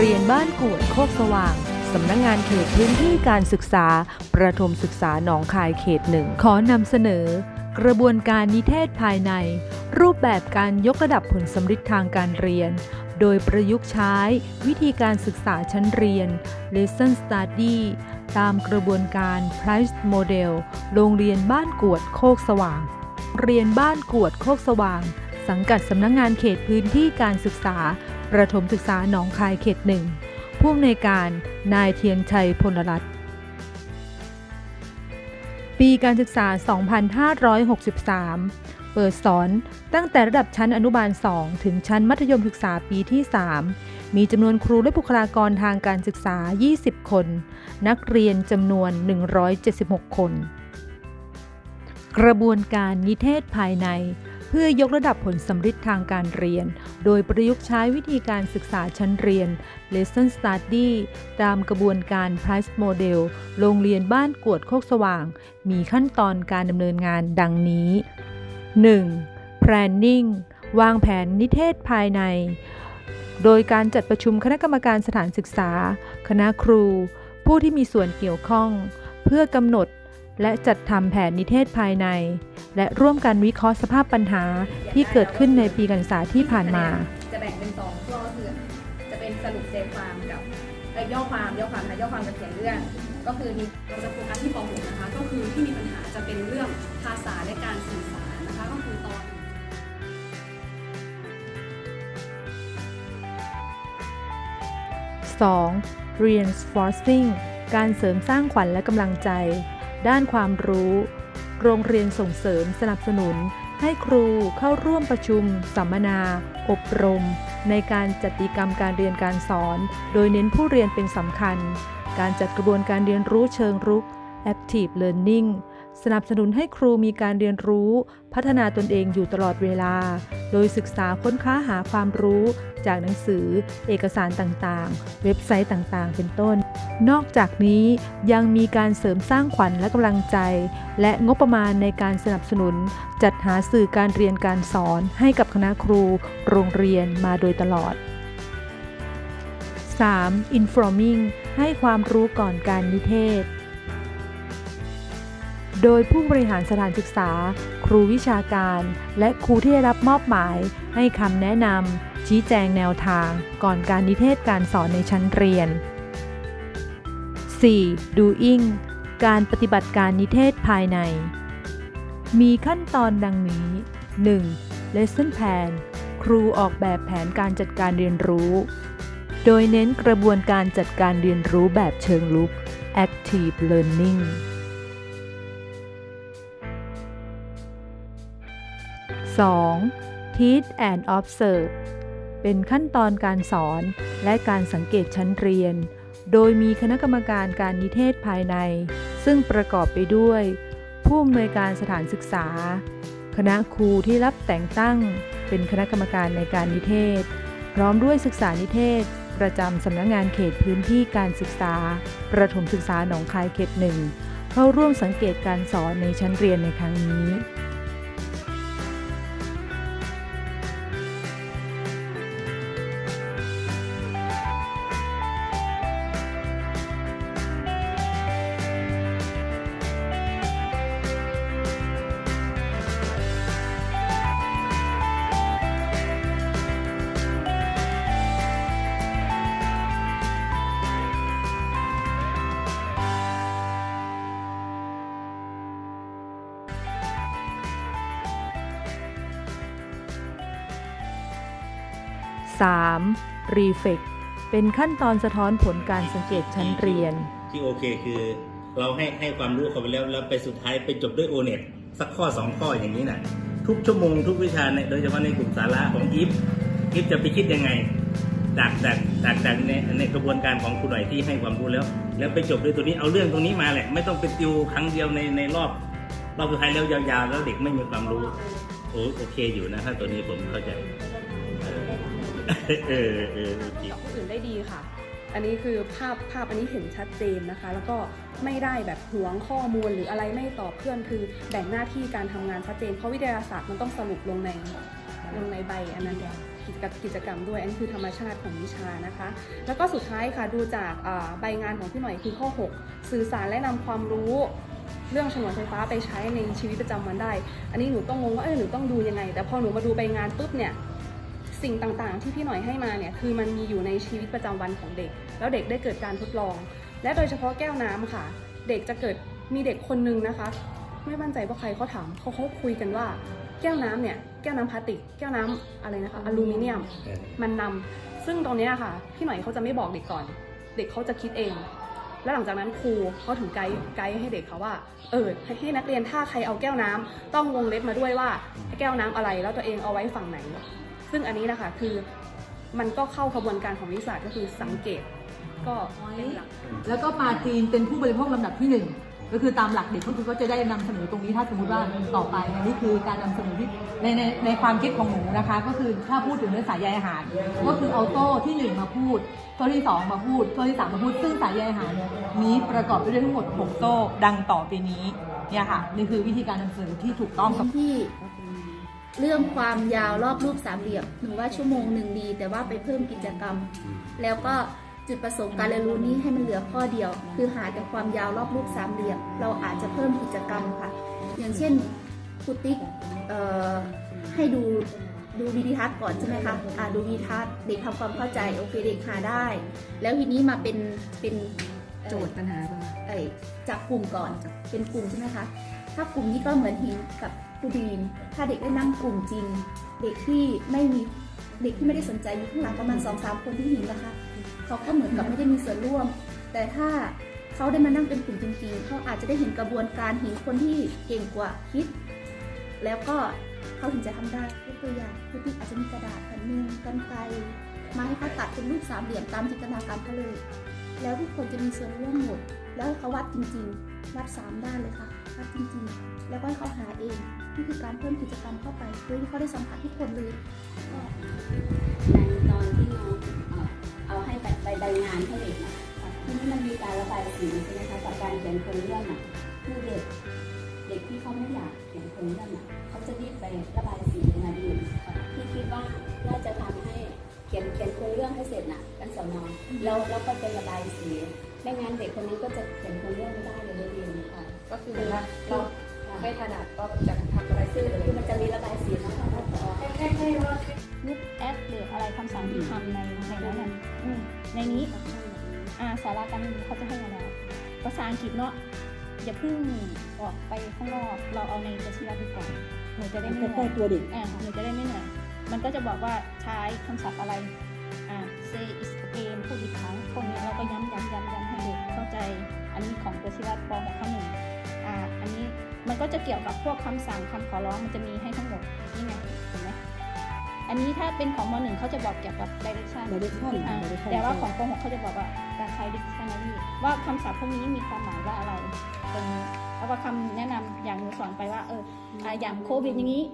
เรียนบ้านกวดโคกสว่าง สำนักงงานเขตพื้นที่การศึกษา ประถมศึกษาหนองคายเขตหนึ่ง ขอนำเสนอ กระบวนการนิเทศภายใน รูปแบบการยกระดับผลสำฤทธิ์ทางการเรียน โดยประยุกต์ใช้วิธีการศึกษาชั้นเรียน Lesson Study ตามกระบวนการ Price Model โรงเรียนบ้านกวดโคกสว่าง เรียนบ้านกวดโคกสว่าง สังกัดสำนักงงานเขตพื้นที่การศึกษา ประถมศึกษาหนองคายเขตหนึ่งผู้อำนวยการนายเทียนชัยพลรัตน์ปีการศึกษา 2563 เปิดสอนตั้งแต่ระดับชั้นอนุบาล 2 ถึงชั้นมัธยมศึกษาปีที่ 3 มีจำนวนครูและบุคลากรทางการศึกษา 20 คน นักเรียนจำนวน 176 คน กระบวนการนิเทศภายใน เพื่อยกระดับผลสำฤทธิ์ทางการเรียน โดยประยุกต์ใช้วิธีการศึกษาชั้นเรียน Lesson Study ตามกระบวนการ Price Model โรงเรียนบ้านกวดโคกสว่าง มีขั้นตอนการดำเนินงานดังนี้ 1. Planning วางแผนนิเทศภายใน โดยการจัดประชุมคณะกรรมการสถานศึกษา คณะครู ผู้ที่มีส่วนเกี่ยวข้อง เพื่อกำหนด และจัดทำแผนนิเทศภายใน และร่วมกันวิเคราะห์สภาพปัญหาที่เกิดขึ้นในปีการศึกษาที่ผ่านมา จะแบ่งเป็นสองช่วงก็คือจะเป็นสรุปใจความกับเอ้ยย่อความย่อความนะย่อความกับเขียนเรื่อง ก็คือมีเราจะโฟกัสที่ป .6 นะคะ ก็คือที่มีปัญหาจะเป็นเรื่องภาษาและการสื่อสารนะคะก็คือตอน 2. reinforcing การเสริมสร้างขวัญและกำลังใจ ด้านความรู้ โรงเรียนส่งเสริมสนับสนุน ให้ครูเข้าร่วมประชุม สัมมนา อบรม ในการจัดกิจกรรมการเรียนการสอน โดยเน้นผู้เรียนเป็นสำคัญ การจัดกระบวนการเรียนรู้เชิงรุก active learning สนับสนุนให้ครูมีการเรียนรู้ พัฒนาตนเองอยู่ตลอดเวลา โดยศึกษาค้นค้าหาความรู้ จากหนังสือ เอกสารต่างๆ เว็บไซต์ต่างๆ เป็นต้น นอกจากนี้ยังมีการเสริมสร้างขวัญและกำลังใจ และงบประมาณในการสนับสนุน จัดหาสื่อการเรียนการสอนให้กับคณะครู โรงเรียนมาโดยตลอด 3. informing ให้ความรู้ก่อนการนิเทศ โดยผู้บริหารสถานศึกษา ครูวิชาการ และครูที่ได้รับมอบหมาย ให้คำแนะนำชี้แจงแนวทาง ก่อนการนิเทศการสอนในชั้นเรียน 4. doing การปฏิบัติการนิเทศภายใน มีขั้นตอนดังนี้ 1. lesson plan ครูออกแบบแผนการจัดการเรียนรู้ โดยเน้นกระบวนการจัดการเรียนรู้แบบเชิงลุก active learning 2. Teach and observe เป็นขั้นตอนการสอนและการสังเกตชั้นเรียน โดยมีคณะกรรมการการนิเทศภายใน ซึ่งประกอบไปด้วย ผู้อำนวยการสถานศึกษา คณะครูที่รับแต่งตั้ง เป็นคณะกรรมการในการนิเทศ พร้อมด้วยศึกษานิเทศ ประจำสำนักงงานเขตพื้นที่การศึกษา ประถมศึกษาหนองคายเขตหนึ่งเข้าร่วมสังเกตการสอนในชั้นเรียนในครั้งนี้ 3. Reflect เป็นขั้นตอนสะท้อนผลการสังเกตชั้นเรียน ที่โอเคคือเราให้ให้ความรู้เขาไปแล้วแล้วไปสุดท้ายไปจบด้วยโอเน็ตสักข้อสองข้ออย่างนี้นะทุกชั่วโมงทุกวิชาในโดยเฉพาะในกลุ่มสาระของอีฟอีฟจะไปคิดยังไงจากจากจากจากในในกระบวนการของครูหน่อยที่ให้ความรู้แล้ว แล้วไปจบด้วยตัวนี้เอาเรื่องตรงนี้มาแหละ ไม่ต้องไปติวครั้งเดียวในในรอบรอบสุดท้ายแล้วยาวๆ แล้วเด็กไม่มีความรู้โอโอเคอยู่นะถ้าตัวนี้ผมเข้าใจ เออเออโอเคกับผู้อื่นได้ดีค่ะ อันนี้คือภาพภาพอันนี้เห็นชัดเจนนะคะ แล้วก็ไม่ได้แบบหวงข้อมูลหรืออะไรไม่ตอบเพื่อนคือแบ่งหน้าที่การทำงานชัดเจน เพราะวิทยาศาสตร์มันต้องสรุปลงในลงในใบอันนั้นกิจกรรมกิจกรรมด้วยอันนี้คือธรรมชาติของวิชานะคะ แล้วก็สุดท้ายค่ะดูจากใบงานของพี่หน่อยคือข้อ 6 สื่อสารและนำความรู้เรื่องฉนวนไฟฟ้าไปใช้ในชีวิตประจำวันได้ อันนี้หนูต้องงงว่าเออหนูต้องดูยังไง แต่พอหนูมาดูใบงานปุ๊บเนี่ย สิ่งต่างๆ ที่พี่หน่อยให้มาเนี่ยคือมันมีอยู่ในชีวิตประจำวันของเด็ก แล้วเด็กได้เกิดการทดลอง และโดยเฉพาะแก้วน้ำค่ะ เด็กจะเกิดมีเด็กคนนึงนะคะ ไม่มั่นใจว่าใครเขาถามเขาเขาคุยกันว่าแก้วน้ำเนี่ยแก้วน้ำพลาสติก แก้วน้ำอะไรนะคะอลูมิเนียมมันนำซึ่งตรงนี้ค่ะพี่หน่อยเขาจะไม่บอกเด็กก่อน เด็กเขาจะคิดเอง แล้วหลังจากนั้นครูเขาถึงไกด์ไกด์ให้เด็กเขาว่า เออให้ให้นักเรียนถ้าใครเอาแก้วน้ำต้องวงเล็บมาด้วยว่าแก้วน้ำอะไรแล้วตัวเองเอาไว้ฝั่งไหน ซึ่งอันนี้นะคะคือมันก็เข้าขบวนการของวิทยาศาสตร์ก็คือสังเกตก็เป็นหลัก แล้วก็ปาจีนเป็นผู้บริโภคลำดับที่หนึ่งก็คือตามหลักเด็กก็คือก็จะได้นำเสนอตรงนี้ถ้าสมมติว่าต่อไปอันนี้คือการนำเสนอที่ในในในความคิดของหนูนะคะ ก็คือถ้าพูดถึงเรื่องสายใยอาหาร ก็คือเอาโซ่ที่หนึ่งมาพูดโซ่ที่สองมาพูดโซ่ที่สามมาพูดซึ่งสายใยอาหารเนี่ยนี้ประกอบไปด้วยทั้งหมดหกโซ่ดังต่อไปนี้เนี่ยค่ะนี่คือวิธีการนำเสนอที่ถูกต้องกับ ที่ เรื่องความยาวรอบรูปสามเหลี่ยมหนูว่าชั่วโมงหนึ่งดี แต่ว่าไปเพิ่มกิจกรรม แล้วก็จุดประสงค์การเรียนรู้นี้ให้มันเหลือข้อเดียว คือหาแต่ความยาวรอบรูปสามเหลี่ยม เราอาจจะเพิ่มกิจกรรมค่ะ อย่างเช่นครูติ๊กเอ่อให้ดูดูวิดีทัศน์ก่อนใช่ไหมคะอ่าดูวิดีทัศน์เด็กทำความเข้าใจโอเคเด็กหาได้ แล้วทีนี้มาเป็นเป็นเอ่อโจทย์ปัญหาป่ะเอ่ยจากกลุ่มก่อนเป็นกลุ่มใช่ไหมคะ ถ้ากลุ่มนี้ก็เหมือนหินกับูดีน ถ้าเด็กได้นั่งกลุ่มจริง เด็กที่ไม่มีเด็กที่ไม่ได้สนใจอยู่ข้างหลังประมาณสองสามคนที่หินนะคะ เขาก็เหมือนกับไม่ได้มีส่วนร่วม แต่ถ้าเขาได้มานั่งเป็นกลุ่มจริงๆ เขาอาจจะได้เห็นกระบวนการเห็นคนที่เก่งกว่าคิด แล้วก็เขาถึงจะทำได้ยกตัวอย่างคือที่อาจจะมีกระดาษแผ่นหนึ่งกันไกรมาให้เขาตัดเป็นรูปสามเหลี่ยมตามจินตนาการเขาเลย แล้วทุกคนจะมีส่วนร่วมหมด แล้วเขาวัดจริง ๆ วัดสามด้านเลยค่ะ วัดจริง ๆ แล้วก็ให้เขาหาเองนี่คือการเพิ่มกิจกรรมเข้าไปโดยที่เขาได้สัมผัสทุกคนเลยในตอนที่น้องเอ่อเอาให้ไปใบใบงานให้เด็กนะทีนี้มันมีการระบายสีใช่ไหมคะกับการเขียนโครงเรื่องอะคือเด็กเด็กที่เขาไม่อยากเขียนโครงเรื่องอะเขาจะรีบไประบายสีในงานอื่นที่คิดว่าน่าจะทำให้เขียนเขียนโครงเรื่องให้เสร็จน่ะกันสอนอแล้วแล้วก็ไประบายสีไม่งั้นเด็กคนนี้ก็จะเขียนโครงเรื่องไม่ได้เลยเรียนค่ะก็คือเรา ไม่ถนัดก็จะทำอะไรซื่อเลยคือมันจะมีระบายสีนะคะนึกแอปหรืออะไรคำสั่งที่ทำในในนั้นน่ะอืมในนี้อ่าสาระการเรียนรู้เขาจะให้มาแล้วภาษาอังกฤษเนาะอย่าเพิ่งออกไปข้างนอก เราเอาในตัวชี้วัดดีกว่าหนูจะได้ไม่เหนื่อยตัวเด็กอ่าหนูจะได้ไม่เหนื่อยมันก็จะบอกว่าใช้คำศัพท์อะไรอ่า say is again พูดอีกครั้งพ มันก็จะเกี่ยวกับพวกคำสั่งคำขอร้องมันจะมีให้ทั้งหมดนี่ไงเห็นไหมอันนี้ถ้าเป็นของม .1 เขาจะบอกเกี่ยวกับ direction direction อ่า direction แต่ว่าของป .6 เขาจะบอกว่าการใช้ dictionary ว่าคำศัพท์พวกนี้มีความหมายว่าอะไรตรงนี้แล้วก็คำแนะนำอย่างหนูสอนไปว่าเอออ่าอย่างโควิดอย่างนี้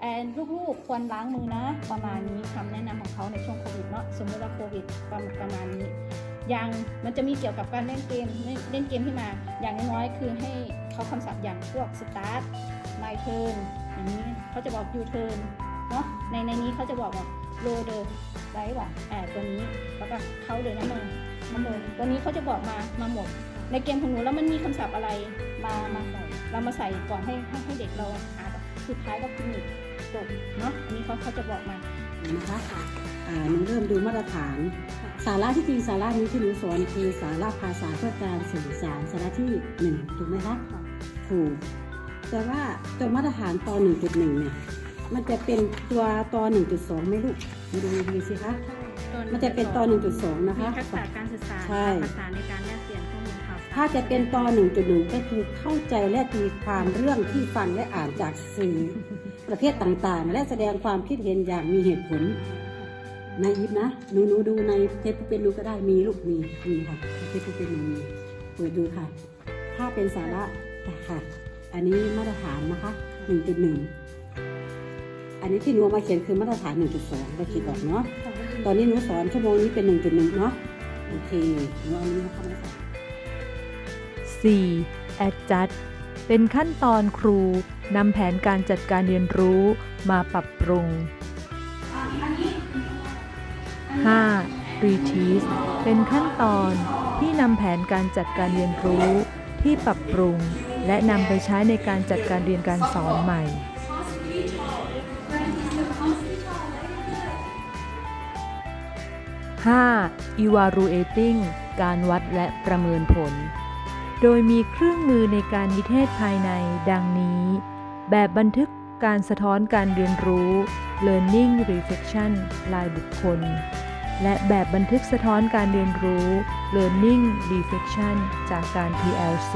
แอนลูกๆควรล้างมือนะ ประมาณนี้คำแนะนำของเขาในช่วงโควิดเนาะสมมติว่าโควิดประมาณประมาณนี้อ ย่างมันจะมีเกี่ยวกับการเล่นเกมเล่นเล่นเกมที่มา อย่างน้อยๆคือให้เขาคำศัพท์อย่างพวก start my turn อย่างนี้เขาจะบอก you turn เนาะในในนี้เขาจะบอกว่า roll the d i c ว่ะอ่าตัวนี้แล้วก็เขาเลยนะมือมามือตัวนี้เขาจะบอกมามาหมด ในเกมของหนูแล้วมันมีคำศัพท์อะไรมามาใส่เรามาใส่ก่อนให้ให้ให้เด็กเราอ่านสุดท้ายก็คือจบเนาะอันนี้เขาเขาจะบอกมานะคะ อ่าหนูเริ่มดูมาตรฐาน สาระที่จริงสาระนี้ที่หนูสอนคือสาระภาษาเพื่อการสื่อสารสาระที่หนึ่งถูกไหมคะถูก แต่ว่าตัวมาตรฐานตอ1.1เนี่ยมันจะเป็นตัวตอ1.2ไหม่ลูกมาดูดีๆสิคะมันจะเป็นตอ1.2 นะคะมีทักษะการสื่อสารใช่ภาษาในการแลกเปลี่ยนข้อมูลข่าวสารถ้าจะเป็นตอ1.1 ก็คือเข้าใจและตีความเรื่องที่ฟังและอ่านจากสื่อประเภทต่างๆ และแสดงความคิดเห็นอย่างมีเหตุผล ในยิปนะหนูหนูดูในเทปเป็นดูก็ได้มีลูกมีมีค่ะเทปเป็นหนูมีเปิดดูค่ะ ถ้าเป็นสาระค่ะ อันนี้มาตรฐานนะคะ1.1อันนี้ที่หนูมาเขียนคือมาตรฐาน 1.2เราคิดออกเนาะ ตอนนี้หนูสอนชั่วโมงนี้เป็น 1.1 เนาะ โอเคหนูเอาอันนี้มาเข้ามาใส่ 4. adjust เป็นขั้นตอนครูนำแผนการจัดการเรียนรู้มาปรับปรุง 5. Reteach เป็นขั้นตอนที่นำแผนการจัดการเรียนรู้ที่ปรับปรุง และนำไปใช้ในการจัดการเรียนการสอนใหม่ 5. Evaluating การวัดและประเมินผล โดยมีเครื่องมือในการนิเทศภายในดังนี้ แบบบันทึกการสะท้อนการเรียนรู้ Learning Reflection รายบุคคล และแบบบันทึกสะท้อนการเรียนรู้ Learning Reflection จากการ PLC